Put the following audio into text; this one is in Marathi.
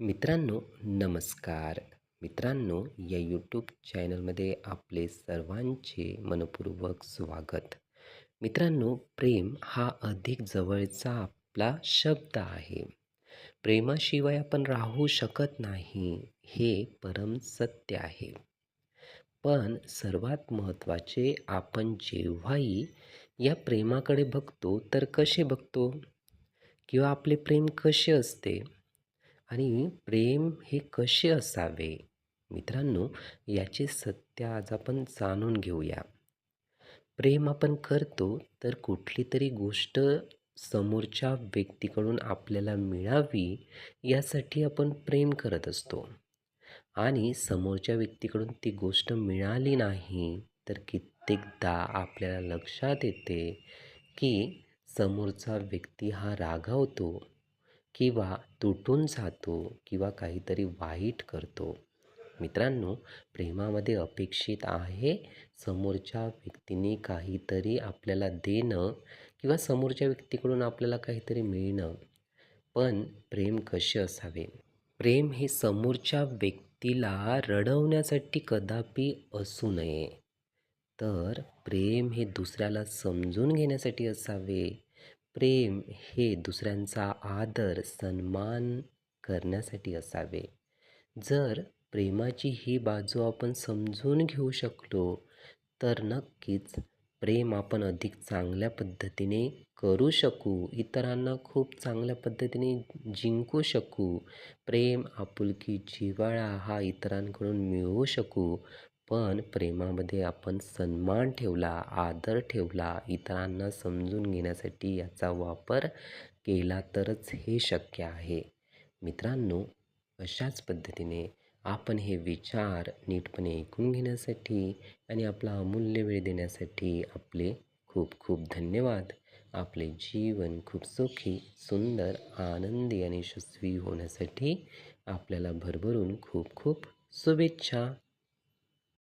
मित्रांनो नमस्कार. मित्रांनो या यूट्यूब चॅनलमध्ये आपले सर्वांचे मनपूर्वक स्वागत. मित्रांनो प्रेम हा अधिक जवळचा आपला शब्द आहे. प्रेमाशिवाय आपण राहू शकत नाही हे परम सत्य आहे. पण सर्वात महत्त्वाचे आपण जेव्हाही या प्रेमाकडे बघतो तर कसे बघतो? किंवा आपले प्रेम कसे असते? आणि प्रेम हे कसे असावे? मित्रांनो याचे सत्य आज आपण जाणून घेऊया. प्रेम आपण करतो तर कुठली तरी गोष्ट समोरच्या व्यक्तीकडून आपल्याला मिळावी यासाठी आपण प्रेम करत असतो. आणि समोरच्या व्यक्तीकडून ती गोष्ट मिळाली नाही तर कित्येकदा आपल्याला लक्षात येते की समोरचा व्यक्ती हा रागावतो किंवा तुटून जातो किंवा काहीतरी वाईट करतो. मित्रांनो प्रेमामध्ये अपेक्षित आहे समोरच्या व्यक्तीने काहीतरी आपल्याला देणं किंवा समोरच्या व्यक्तीकडून आपल्याला काहीतरी मिळणं. पण प्रेम कसे असावे? प्रेम हे समोरच्या व्यक्तीला रडवण्यासाठी कदापि असू नये. तर प्रेम हे दुसऱ्याला समजून घेण्यासाठी असावे. प्रेम हे दुसऱ्यांचा आदर सन्मान करण्यासाठी असावे. जर प्रेमाची ही बाजू आपण समजून घेऊ शकलो तर नक्कीच प्रेम आपण अधिक चांगल्या पद्धतीने करू शकू इतरांना खूप चांगल्या पद्धतीने जिंकू शकू. प्रेम आपुलकी जिव्हाळा हा इतरांकडून मिळवू शकू. पण प्रेमामध्ये आपण सन्मान ठेवला आदर ठेवला इतरांना समजून घेण्यासाठी याचा वापर केला तरच हे शक्य आहे. मित्रांनो अशाच पद्धतीने आपण हे विचार नीटपणे ऐकून घेण्यासाठी आणि आपला अमूल्य वेळ देण्यासाठी आपले खूप खूप धन्यवाद. आपले जीवन खूप सुखी सुंदर आनंदी आणि यशस्वी होण्यासाठी आपल्याला भरभरून खूप खूप शुभेच्छा.